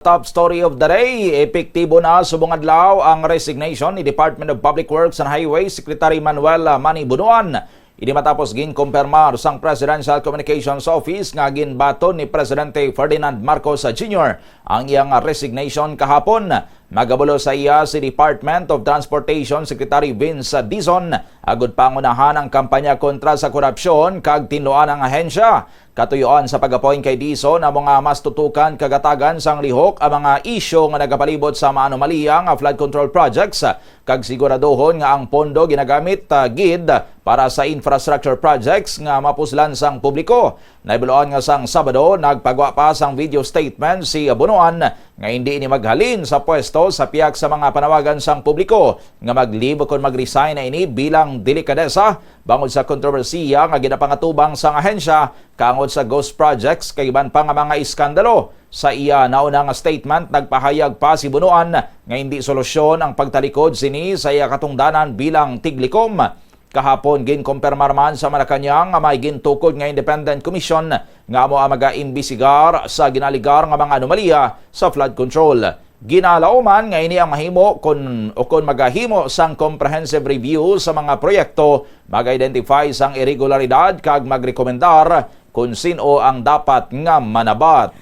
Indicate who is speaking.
Speaker 1: Top story of the day, epektibo na subong adlaw ang resignation ni Department of Public Works and Highways Secretary Manuel Mani Bunuan. Ini matapos gin kumpirmar sang Presidential Communications Office nga ginbaton ni Presidente Ferdinand Marcos Jr. ang iyang resignation kahapon. Magabulo sa iya si Department of Transportation Secretary Vince Dizon agud pangunahan ang kampanya kontra sa korupsyon kag tinluan ang ahensya. Katuyuan sa pag-appoint kay Dizon ang mga mas tutukan kagatagan sang lihok ang mga isyo nga nagapalibot sa mga anomalya nga flood control projects kag siguraduhon nga ang pondo ginagamit uh, gid para sa infrastructure projects nga mapuslan sang publiko. Naibuloan nga sang Sabado nagpagwa pa sang video statement si Bunuan nga hindi ini maghalin sa pwesto sa piyak sa mga panawagan sang publiko nga mag-leave kon mag-resign na ini bilang delikadesa bangod sa kontrobersiya nga ginapangatubang sang ahensya kaangod sa ghost projects kay iban pa nga mga iskandalo. Sa iya nauna nga statement nagpahayag pa si Bunuan nga hindi solusyon ang pagtalikod sini sa iya katungdanan bilang tiglikom. Kahapon gin kumpirmar man sa Malacanang nga may gintukod nga independent commission nga mo ang mag-imbisigar sa ginaligar nga mga anomalya sa flood control. Ginalao man nga ini ang mahimo kon o kon magahimo sang comprehensive review sa mga proyekto, mag-identify sang irregularidad kag magrekomendar kung sino ang dapat nga manabat.